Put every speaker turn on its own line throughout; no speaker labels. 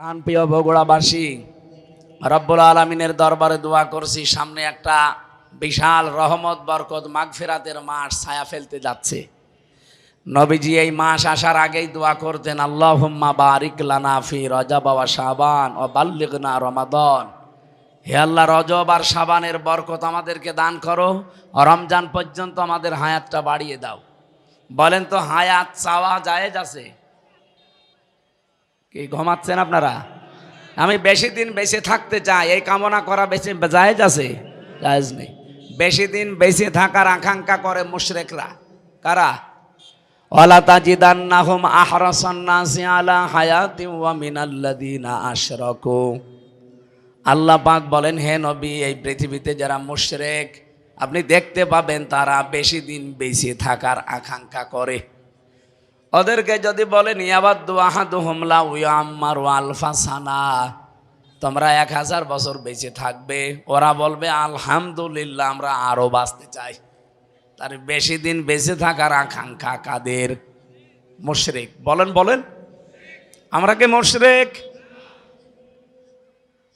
প্রাণ প্রিয় বগুড়াবাসী, রব্বুল আলমিনের দরবারে দোয়া করছি, সামনে একটা বিশাল রহমত, বরকত, মাগফিরাতের মাস ছায়া ফেলতে যাচ্ছে। নবীজি এই মাস আসার আগেই দোয়া করতেন, আল্লাহুম্মা বারিক লানা ফি রজব ওয়া শাবান ও বাল্লিগনা রমাদন। হে আল্লাহ, রজব আর শাবানের বরকত আমাদেরকে দান করো, রমজান পর্যন্ত আমাদের হায়াতটা বাড়িয়ে দাও। বলেন তো, হায়াত চাওয়া জায়েজ আছে? কি, ঘুমাচ্ছেন আপনারা? আমি বেশি দিন বেঁচে থাকতে চাই, এই কামনা করা বেশি জায়েজ আছে? জায়েজ নেই। বেশি দিন বেঁচে থাকার আকাঙ্ক্ষা করে মুশরেকরা। কারা? ওয়ালা তাজিদান্নাহুম আহরাসান নাসি আলা হায়াতিন ওয়া মিনাল্লাযিনা আশরাকু। আল্লাহ পাক বলেন, হে নবী, এই পৃথিবীতে যারা মুশরেক, আপনি দেখতে পাবেন তারা বেশি দিন বেঁচে থাকার আকাঙ্ক্ষা করে। ওদেরকে যদি বলেন ইয়াবাদ্দু আহাদু হুমলা উয়াম্মার আলফা সানা তোমরা এক হাজার বছর বেঁচে থাকবে। ওরা বলবে, আলহামদুলিল্লাহ, আমরা আরও বাঁচতে চাই। তার বেশি দিন বেঁচে থাকার আকাঙ্ক্ষা কাদের? মুশরিক। বলেন বলেন। আমরা কে মুশরিক?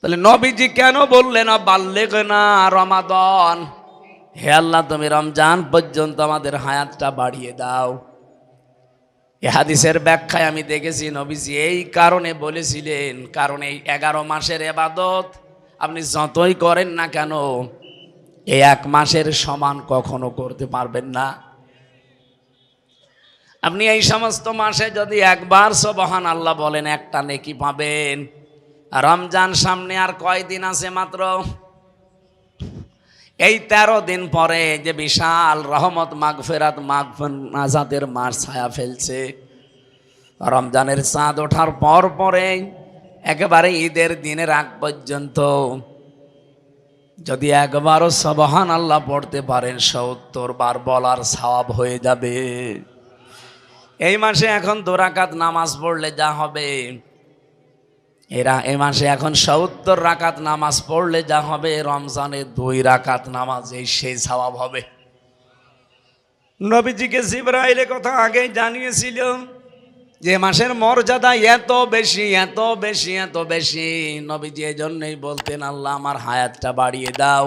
তাহলে নবীজি কেন বললেন বাল্যেক না রমাদন হে আল্লাহ, তুমি রমজান পর্যন্ত আমাদের হায়াতটা বাড়িয়ে দাও। এ হাদিসের ব্যাখ্যায় আমি দেখেছি, নবীজি এই কারণে বলেছিলেন, কারণ এই এগারো মাসের এবাদত আপনি যতই করেন না কেন এই এক মাসের সমান কখনো করতে পারবেন না। আপনি এই সমস্ত মাসে যদি একবার সবহান আল্লাহ বলেন, একটা নেকি পাবেন। রমজান সামনে আর কয়দিন আছে মাত্র? এই তেরো দিন পরে যে বিশাল রহমত মাগফেরাত মাগ নাজাতের মাস ছায়া ফেলছে। রমজানের চাঁদ ওঠার পর পরে একেবারে ঈদের দিনের আগ পর্যন্ত যদি একবারও সবহান আল্লাহ পড়তে পারেন, সত্তর বার বলার সওয়াব হয়ে যাবে। এই মাসে এখন দোরাকাত নামাজ পড়লে যা হবে। এরা এ মাসে এখন সত্তর রাকাত নামাজ পড়লে যা হবে রমজানে দুই রাকাত নামাজ এই সেই স্বভাব হবে। নবীজিকে জিব্রাইলের কথা আগে জানিয়েছিল যে, মাসের মর্যাদা এত বেশি এত বেশি এত বেশি। নবীজি এই জন্যই বলতেন, আল্লাহ, আমার হায়াতটা বাড়িয়ে দাও।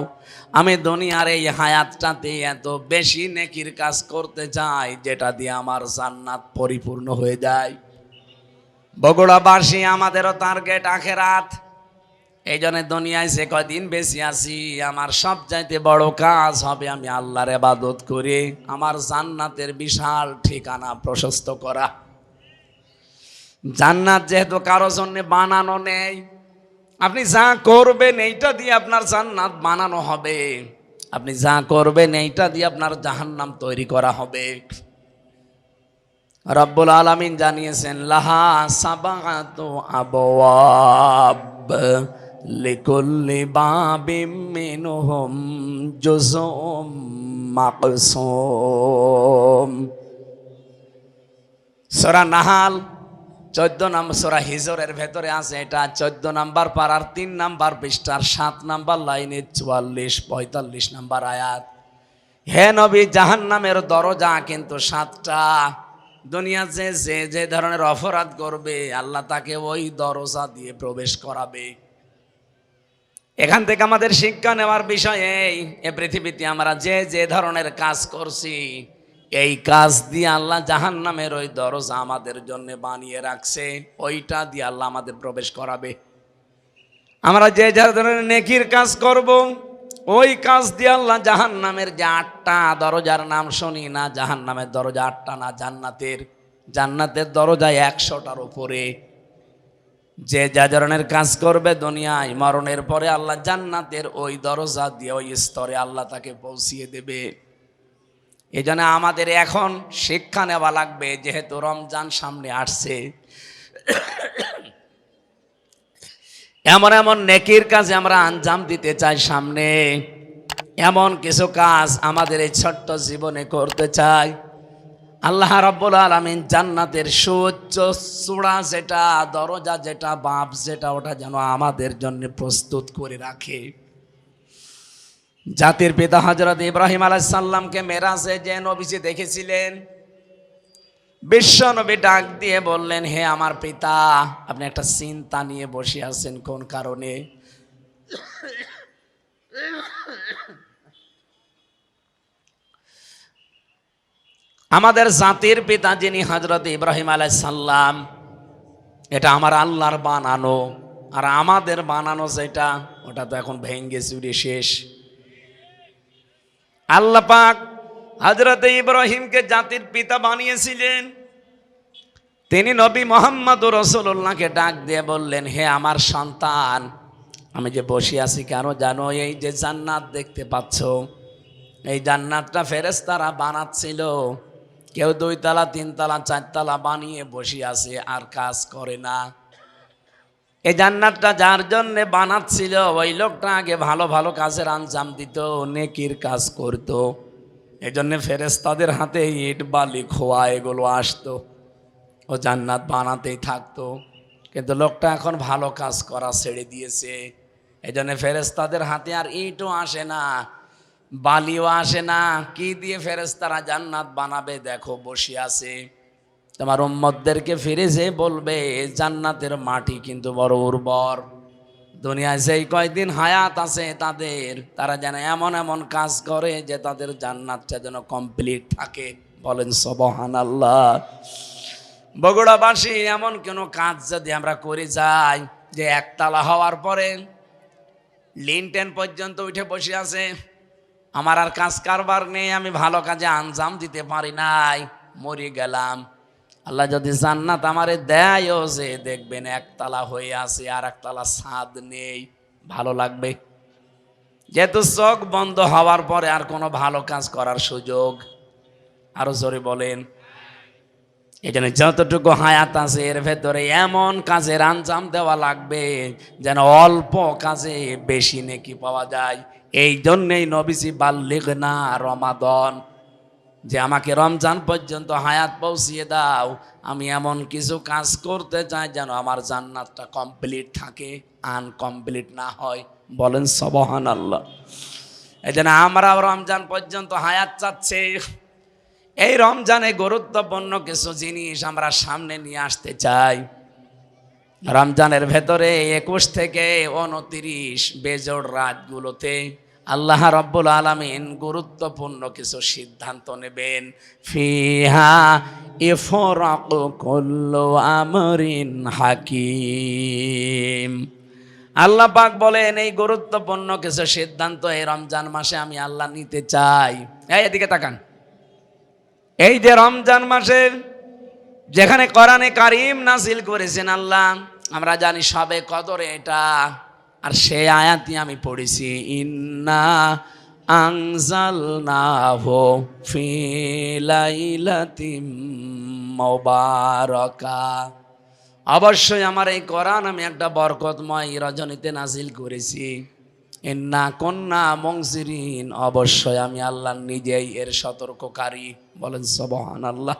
আমি দুনিয়ার এই হায়াতটাতে এত বেশি নেকির কাজ করতে চাই, যেটা দিয়ে আমার জান্নাত পরিপূর্ণ হয়ে যায়। বগুড়াবাসী আমাদেরও টার্গেট আখেরাত। এই জন্য দুনিয়ায় সে কদিন বেশি আছি, আমার সব চাইতে বড় কাজ হবে আমি আল্লাহর এবাদত করে, আমার জান্নাতের বিশাল ঠিকানা প্রশস্ত করা। জান্নাত যেহেতু কারও জন্য বানানো নেই, আপনি যা করবেন এইটা দিয়ে আপনার জান্নাত বানানো হবে, আপনি যা করবেন এইটা দিয়ে আপনার জাহান্নাম তৈরি করা হবে। রব্বুল আলামিন জানিয়েছেন, লাহা সাবাতু আবওয়াব লিকুল্লি বাবিম মিনহুম সূরা নাহাল, চোদ্দ নম্বর সোরা হিজরের ভেতরে আছে এটা, চোদ্দ নাম্বার পাড়ার তিন নাম্বার পৃষ্ঠার সাত নাম্বার লাইনে চুয়াল্লিশ, পঁয়তাল্লিশ নাম্বার আয়াত। হে নবী, জাহান্নামের দরজা কিন্তু সাতটা। দুনিয়া যে যে যে ধরনের অপরাধ করবে, আল্লাহ তাকে ওই দরজা দিয়ে প্রবেশ করাবে। এখান থেকে আমাদের শিক্ষা নেওয়ার বিষয় এই, এ পৃথিবীতে আমরা যে যে ধরনের কাজ করছি, এই কাজ দিয়ে আল্লাহ জাহান নামের ওই দরজা আমাদের জন্য বানিয়ে রাখছে, ওইটা দিয়ে আল্লাহ আমাদের প্রবেশ করাবে। আমরা যে যে ধরনের নেকির কাজ করব ওই কাজ দিয়ে আল্লাহ জাহান নামের যে আটটা দরজার নাম শুনি না জাহান নামের দরজা আটটা না, জান্নাতের। জান্নাতের দরজায় একশোটার উপরে। যে যা ধরনের কাজ করবে দুনিয়ায়, মরণের পরে আল্লাহ জান্নাতের ওই দরজা দিয়ে ওই স্তরে আল্লাহ তাকে পৌঁছিয়ে দেবে। এই আমাদের এখন শিক্ষা নেওয়া লাগবে, যেহেতু রমজান সামনে আসছে। এমন এমন নেকির কাজে আমরা আঞ্জাম দিতে চাই সামনে। এমন কিছু কাজ আমাদের এই ছোট্ট জীবনে করতে চাই। আল্লাহ রাব্বুল আলামিন জান্নাতের সুউচ্চ চূড়া যেটা, দরজা যেটা বাপ যেটা, ওটা যেন আমাদের জন্য প্রস্তুত করে রাখে। জাতির পিতা হজরত ইব্রাহিম আলাইসাল্লামকে মেরাজে যে নবীজি দেখেছিলেন বিশ্বনবী ডাক দিয়ে বললেন, হে আমার পিতা, আপনি একটা চিন্তা নিয়ে বসে আছেন কোন কারণে? আমাদের জাতির পিতা যিনি হজরত ইব্রাহিম আলাইসাল্লাম এটা আমার আল্লাহর বানানো। আর আমাদের বানানো যেটা, ওটা তো এখন ভেঙ্গে চুরে শেষ। আল্লাহ পাক হজরত ইব্রাহিমকে জাতির পিতা বানিয়েছিলেন। তিনি নবী মোহাম্মদ রসুল্লাহকে ডাক দিয়ে বললেন, হে আমার সন্তান, আমি যে বসে আছি কেন জানো? এই যে জান্নাত দেখতে পাচ্ছ, এই জান্নাতটা ফেরেস্তারা বানাচ্ছিল। কেউ দুইতলা, তিনতলা, চারতলা বানিয়ে বসে আছে, আর কাজ করে না। এই জান্নাতটা যার জন্য বানাচ্ছিল, ওই লোকটা আগে ভালো ভালো কাজের আঞ্জাম দিত, নেকির কাজ করত। এই জন্য ফেরেস্তাদের হাতে ইট, বালি, খোয়া এগুলো আসতো। ও জান্নাত বানাতেই থাকতো। কিন্তু লোকটা এখন ভালো কাজ করা ছেড়ে দিয়েছে। এই জন্য ফেরেস্তাদের হাতে আর ইটও আসে না, বালিও আসে না। কি দিয়ে ফেরেস্তারা জান্নাত বানাবে দেখো, বসে আছে। তোমার উম্মতদেরকে ফিরে যে বলবে, জান্নাতের মাটি কিন্তু বড় উর্বর। দুনিয়ায় যেই কয়দিন হায়াত আছে তাদের, তারা যেন এমন এমন কাজ করে যে তাদের জান্নাতটা যেন কমপ্লিট থাকে। বলেন সবহান আল্লাহ বগুড়াবাসী, এমন কোনো কাজ যদি আমরা করে যাই যে একতলা হওয়ার পরে লিনটেন পর্যন্ত উঠে বসে আছে, আমার আর কাজ কারবার নেই, আমি ভালো কাজে আঞ্জাম দিতে পারি নাই, মরে গেলাম। আল্লাহ যদি জান্নাত আমারে দেয়ও যে দেখবেন একতলা হয়ে আছে আর একতলা ছাদ নেই, ভালো লাগবে? যেহেতু চোখ বন্ধ হওয়ার পরে আর কোনো ভালো কাজ করার সুযোগ? আরও জোরে বলেন। জন্য যতটুকু হায়াত আছে এর ভেতরে এমন কাজের আঞ্জাম দেওয়া লাগবে যেন অল্প কাজে বেশি নেকি পাওয়া যায়। এই জন্যেই নবিসি বাল্লিগ না রমাদন যে আমাকে রমজান পর্যন্ত হায়াত পৌঁছিয়ে দাও। আমি এমন কিছু কাজ করতে চাই যেন আমার জান্নাতটা কমপ্লিট থাকে আনকমপ্লিট না হয়। বলেন সবহান আল্লাহ এই জন্য আমরাও রমজান পর্যন্ত হায়াত চাচ্ছে। এই রমজানে গুরুত্বপূর্ণ কিছু জিনিস আমরা সামনে নিয়ে আসতে চাই। রমজানের ভেতরে একুশ থেকে উনতিরিশ বেজোড় রাতগুলোতে আল্লাহ রব্বুল আলমিন গুরুত্বপূর্ণ কিছু সিদ্ধান্ত নেবেন। ফিহা ইফরাক কুল্লু আমরিন হাকিম। আল্লাহ পাক বলেন, এই গুরুত্বপূর্ণ কিছু সিদ্ধান্ত এই রমজান মাসে আমি আল্লাহ নিতে চাই। এই এদিকে তাকান। এই যে রমজান মাসে যেখানে কোরআনে কারিম নাজিল করেছেন আল্লাহ, আমরা জানি সবে কদরে এটা আর সে আয়াতি আমি পড়েছি, ইন্না আংজাল না হো ফিলাইলাতিম মোবারকা। অবশ্যই আমার এই কোরআন আমি একটা বরকতময় রজনীতে নাজিল করেছি। ইন্না কন্যা মংসিরিন অবশ্যই আমি আল্লাহ নিজেই এর সতর্ককারী। বলেন সবহান আল্লাহ